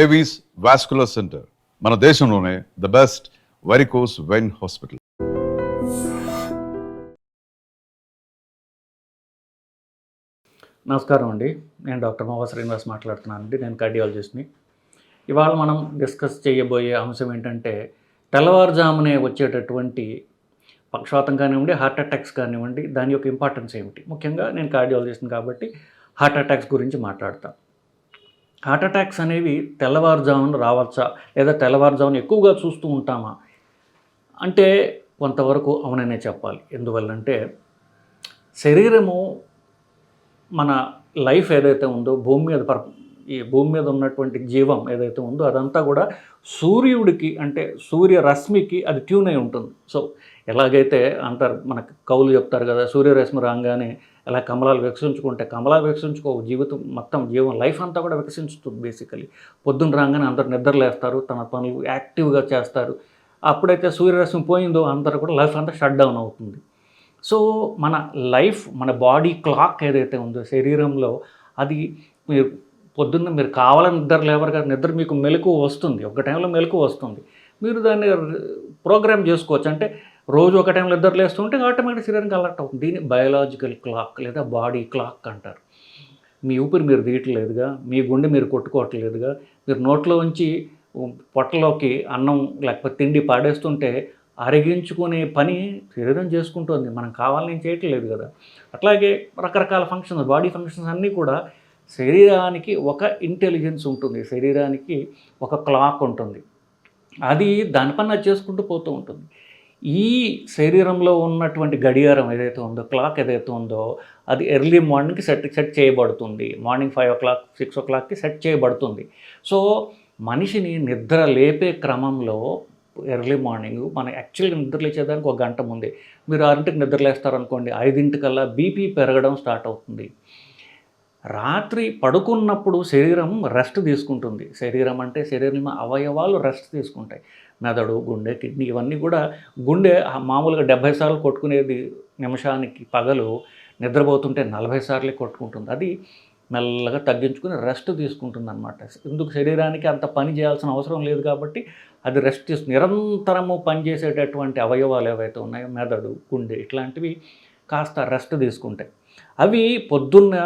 Avis vascular centre మన దేశంలోనే the best varicose vein hospital నమస్కారం అండి. నేను డాక్టర్ మోహా శ్రీనివాస్ మాట్లాడుతున్నాను అండి నేను కార్డియాలజిస్ట్ని. ఇవాళ మనం డిస్కస్ చేయబోయే అంశం ఏంటంటే తెల్లవారుజామునే వచ్చేటటువంటి పక్షవాతం కానివ్వండి హార్ట్ అటాక్స్ కానివ్వండి దాని యొక్క ఇంపార్టెన్స్ ఏమిటి? ముఖ్యంగా నేను కార్డియాలజిస్ట్ని కాబట్టి హార్ట్ అటాక్స్ గురించి మాట్లాడతాను. హార్ట్ అటాక్స్ అనేవి తెల్లవారుజామున రావచ్చా? లేదా తెల్లవారుజామున ఎక్కువగా చూస్తూ ఉంటామా? అంటే కొంతవరకు అవుననే చెప్పాలి. ఎందువల్లంటే శరీరము మన లైఫ్ ఏదైతే ఉందో భూమి మీద ఈ భూమి మీద ఉన్నటువంటి జీవం ఏదైతే ఉందో అదంతా కూడా సూర్యుడికి అంటే సూర్య రశ్మికి అది ట్యూన్ అయి ఉంటుంది. సో ఎలాగైతే అంటారు మనకు కవులు చెప్తారు కదా సూర్యరశ్మి రాగానే ఎలా కమలాలు వికసించుకుంటే కమలాలు వికసించుకో జీవితం మొత్తం జీవం లైఫ్ అంతా కూడా వికసించుతుంది బేసికలీ పొద్దున్న రాగానే అందరు నిద్రలేస్తారు తన పనులు యాక్టివ్గా చేస్తారు. అప్పుడైతే సూర్యరశ్మి పోయిందో అందరూ కూడా లైఫ్ అంతా షట్ డౌన్ అవుతుంది. సో మన లైఫ్ మన బాడీ క్లాక్ ఏదైతే ఉందో శరీరంలో అది పొద్దున్న మీరు కావాలని నిద్ర లేవరు కదా నిద్ర మీకు మెలకు వస్తుంది. ఒక టైంలో మెలకు వస్తుంది. మీరు దాన్ని ప్రోగ్రామ్ చేసుకోవచ్చు. అంటే రోజు ఒక టైంలో నిద్ర లేస్తుంటే ఆటోమేటిక్ శరీరానికి అలర్ట్ అవుతుంది. దీన్ని బయలాజికల్ క్లాక్ లేదా బాడీ క్లాక్ అంటారు. మీ ఊపిరి మీరు తీయట్లేదుగా మీ గుండె మీరు కొట్టుకోవట్లేదుగా మీరు నోట్లో ఉంచి పొట్టలోకి అన్నం లేకపోతే తిండి పాడేస్తుంటే అరిగించుకునే పని శరీరం చేసుకుంటుంది. మనం కావాలని చేయట్లేదు కదా. అట్లాగే రకరకాల ఫంక్షన్స్ బాడీ ఫంక్షన్స్ అన్నీ కూడా శరీరానికి ఒక ఇంటెలిజెన్స్ ఉంటుంది. శరీరానికి ఒక క్లాక్ ఉంటుంది. అది దాని పని చేసుకుంటూ పోతూ ఉంటుంది. ఈ శరీరంలో ఉన్నటువంటి గడియారం ఏదైతే ఉందో క్లాక్ ఏదైతే ఉందో అది ఎర్లీ మార్నింగ్కి సెట్ సెట్ చేయబడుతుంది. Morning five o'clock six ఓ క్లాక్కి సెట్ చేయబడుతుంది. సో మనిషిని నిద్ర లేపే క్రమంలో ఎర్లీ మార్నింగ్ మన యాక్చువల్గా నిద్ర లేచేదానికి ఒక గంట ముందే. మీరు ఆరింటికి నిద్ర లేస్తారనుకోండి ఐదింటికల్లా బీపీ పెరగడం స్టార్ట్ అవుతుంది. రాత్రి పడుకున్నప్పుడు శరీరం రెస్ట్ తీసుకుంటుంది. శరీరం అంటే శరీరం అవయవాలు రెస్ట్ తీసుకుంటాయి. మెదడు గుండె కిడ్నీ ఇవన్నీ కూడా గుండె మామూలుగా డెబ్భై సార్లు కొట్టుకునేది నిమిషానికి పగలు నిద్రపోతుంటే నలభై సార్లే కొట్టుకుంటుంది. అది మెల్లగా తగ్గించుకుని రెస్ట్ తీసుకుంటుంది అనమాట ఎందుకు శరీరానికి అంత పని చేయాల్సిన అవసరం లేదు కాబట్టి అది రెస్ట్ తీసుకు నిరంతరము పనిచేసేటటువంటి అవయవాలు ఏవైతే ఉన్నాయో మెదడు గుండె ఇట్లాంటివి కాస్త రెస్ట్ తీసుకుంటాయి. అవి పొద్దున్న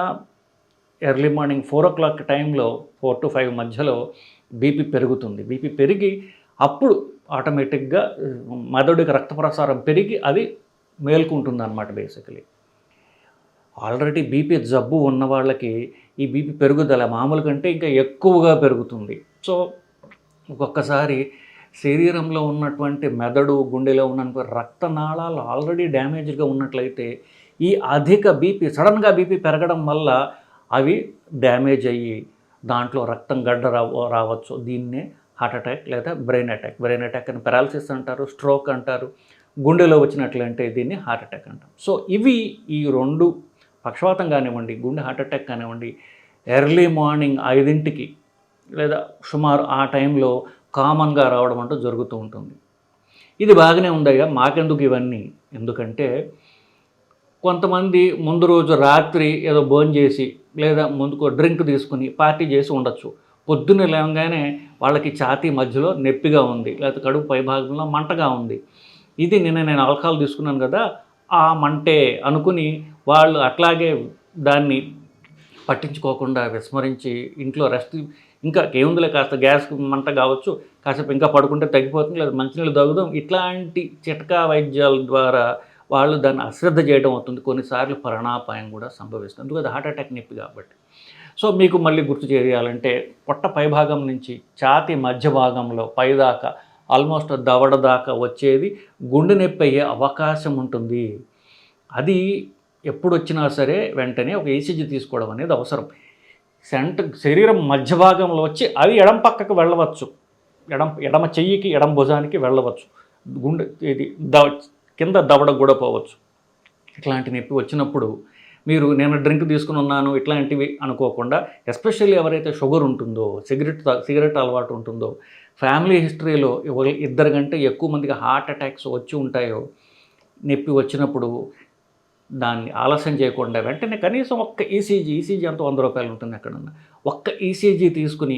early morning four o'clock టైంలో ఫోర్ టు ఫైవ్ మధ్యలో బీపీ పెరుగుతుంది. బీపీ పెరిగి అప్పుడు ఆటోమేటిక్గా మెదడుకి రక్త ప్రసారం పెరిగి అది మేల్కుంటుంది అనమాట బేసికలీ. ఆల్రెడీ బీపీ జబ్బు ఉన్న వాళ్ళకి ఈ బీపీ పెరుగుదల మామూలు కంటే ఇంకా ఎక్కువగా పెరుగుతుంది. సో ఒక్కొక్కసారి శరీరంలో ఉన్నటువంటి మెదడు గుండెలో ఉన్న రక్తనాళాలు ఆల్రెడీ డ్యామేజ్గా ఉన్నట్లయితే ఈ అధిక బీపీ సడన్గా బీపీ పెరగడం వల్ల అవి డ్యామేజ్ అయ్యి దాంట్లో రక్తం గడ్డ రావ రావచ్చు. దీన్నే హార్ట్ అటాక్ లేదా బ్రెయిన్ అటాక్. బ్రెయిన్ అటాక్ అని పెరాలసిస్ అంటారు స్ట్రోక్ అంటారు గుండెలో వచ్చినట్లంటే దీన్ని హార్ట్ అటాక్ అంటాం సో ఇవి ఈ రెండు పక్షవాతం కానివ్వండి గుండె హార్ట్ అటాక్ కానివ్వండి ఎర్లీ మార్నింగ్ ఐదింటికి లేదా సుమారు ఆ టైంలో కామన్గా రావడం అంటూ జరుగుతూ ఉంటుంది. ఇది బాగానే ఉందయ్యా. మాకెందుకు ఇవన్నీ? ఎందుకంటే కొంతమంది ముందు రోజు రాత్రి ఏదో భోజనం చేసి లేదా ముందుకు డ్రింక్ తీసుకుని పార్టీ చేసి ఉండొచ్చు. పొద్దున్నే లేవగానే వాళ్ళకి ఛాతీ మధ్యలో నొప్పిగా ఉంది లేకపోతే కడుపు పై భాగంలో మంటగా ఉంది. ఇది నిన్న నేను ఆల్కహాల్ తీసుకున్నాను కదా ఆ మంటే అనుకుని వాళ్ళు అట్లాగే దాన్ని పట్టించుకోకుండా విస్మరించి ఇంట్లో రెస్ట్ ఇంకా ఏముందిలే కాస్త గ్యాస్ మంట కావచ్చు కాసేపు ఇంకా పడుకుంటే తగ్గిపోతుంది లేదా మంచినీళ్ళు తగ్గుదాం ఇట్లాంటి చిట్కా వైద్యాల ద్వారా వాళ్ళు దాన్ని అశ్రద్ధ చేయడం అవుతుంది. కొన్నిసార్లు ప్రాణాపాయం కూడా సంభవిస్తుంది. ఎందుకంటే అది హార్ట్ అటాక్ నొప్పి కాబట్టి. సో మీకు మళ్ళీ గుర్తు చేయాలంటే పొట్ట పైభాగం నుంచి ఛాతి మధ్య భాగంలో పైదాకా ఆల్మోస్ట్ దవడ దాకా వచ్చేది గుండె నొప్పి అయ్యే అవకాశం ఉంటుంది. అది ఎప్పుడు వచ్చినా సరే వెంటనే ఒక ఈసీజీ తీసుకోవడం అనేది అవసరం. సెంటర్ శరీరం మధ్య భాగంలో వచ్చి అది ఎడం పక్కకు వెళ్ళవచ్చు. ఎడం ఎడమ చెయ్యికి ఎడం భుజానికి వెళ్ళవచ్చు. గుండె ఇది ద కింద దవడ కూడా పోవచ్చు. ఇట్లాంటి నొప్పి వచ్చినప్పుడు మీరు నేను డ్రింక్ తీసుకుని ఉన్నాను ఇట్లాంటివి అనుకోకుండా ఎస్పెషల్లీ ఎవరైతే షుగర్ ఉంటుందో సిగరెట్ సిగరెట్ అలవాటు ఉంటుందో ఫ్యామిలీ హిస్టరీలో ఇద్దరు కంటే ఎక్కువ మందికి హార్ట్ అటాక్స్ వచ్చి ఉంటాయో నొప్పి వచ్చినప్పుడు దాన్ని ఆలస్యం చేయకుండా వెంటనే కనీసం ఒక్క ఈసీజీ ఈసీజీ అంత వంద రూపాయలు ఉంటుంది ఎక్కడన్నా. ఒక్క ఈసీజీ తీసుకుని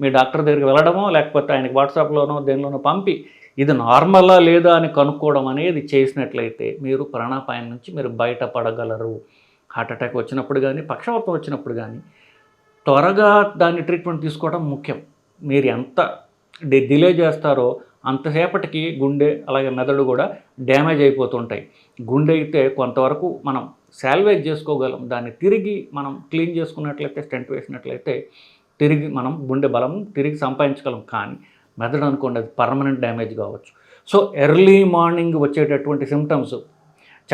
మీ డాక్టర్ దగ్గరికి వెళ్ళడమో లేకపోతే ఆయనకి వాట్సాప్లోనో దేనిలోనో పంపి ఇది నార్మలా లేదా అని కనుక్కోవడం అనేది చేసినట్లయితే మీరు ప్రాణాపాయం నుంచి మీరు బయటపడగలరు. హార్ట్ అటాక్ వచ్చినప్పుడు కానీ పక్షవాతం వచ్చినప్పుడు కానీ త్వరగా దాన్ని ట్రీట్మెంట్ తీసుకోవడం ముఖ్యం. మీరు ఎంత డి- డిలే చేస్తారో అంతసేపటికి గుండె అలాగే మెదడు కూడా డ్యామేజ్ అయిపోతుంటాయి. గుండె అయితే కొంతవరకు మనం శాల్వేజ్ చేసుకోగలం. దాన్ని తిరిగి మనం క్లీన్ చేసుకున్నట్లయితే స్టెంట్ వేసినట్లయితే తిరిగి మనం గుండె బలం తిరిగి సంపాదించగలం. కానీ మెదడు అనుకోండి అది పర్మనెంట్ డ్యామేజ్ కావచ్చు. సో ఎర్లీ మార్నింగ్ వచ్చేటటువంటి సిమ్టమ్స్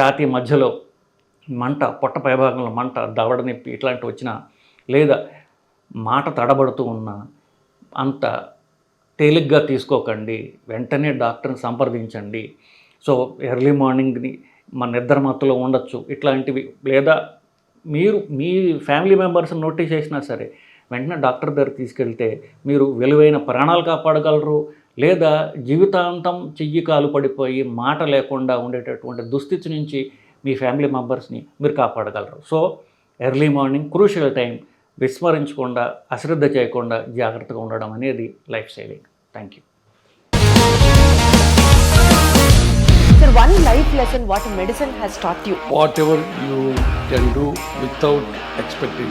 ఛాతీ మధ్యలో మంట పొట్ట పైభాగంలో మంట దవడ నొప్పి ఇట్లాంటివి వచ్చినా లేదా మాట తడబడుతూ ఉన్నా అంత తేలిగ్గా తీసుకోకండి. వెంటనే డాక్టర్ని సంప్రదించండి. సో ఎర్లీ మార్నింగ్ని మన నిద్ర మత్తులో ఉండొచ్చు ఇట్లాంటివి. లేదా మీరు మీ ఫ్యామిలీ మెంబర్స్ని నోటీస్ చేసినా సరే వెంటనే డాక్టర్ దగ్గర తీసుకెళ్తే మీరు విలువైన ప్రాణాలు కాపాడగలరు లేదా జీవితాంతం చెయ్యి కాలు పడిపోయి మాట లేకుండా ఉండేటటువంటి దుస్థితి నుంచి మీ ఫ్యామిలీ మెంబర్స్ని మీరు కాపాడగలరు so early morning crucial time విస్మరించకుండా అశ్రద్ధ చేయకుండా జాగ్రత్తగా ఉండడం అనేది life saving thank you Sir, one life lesson what medicine has taught you. whatever you can do without expecting.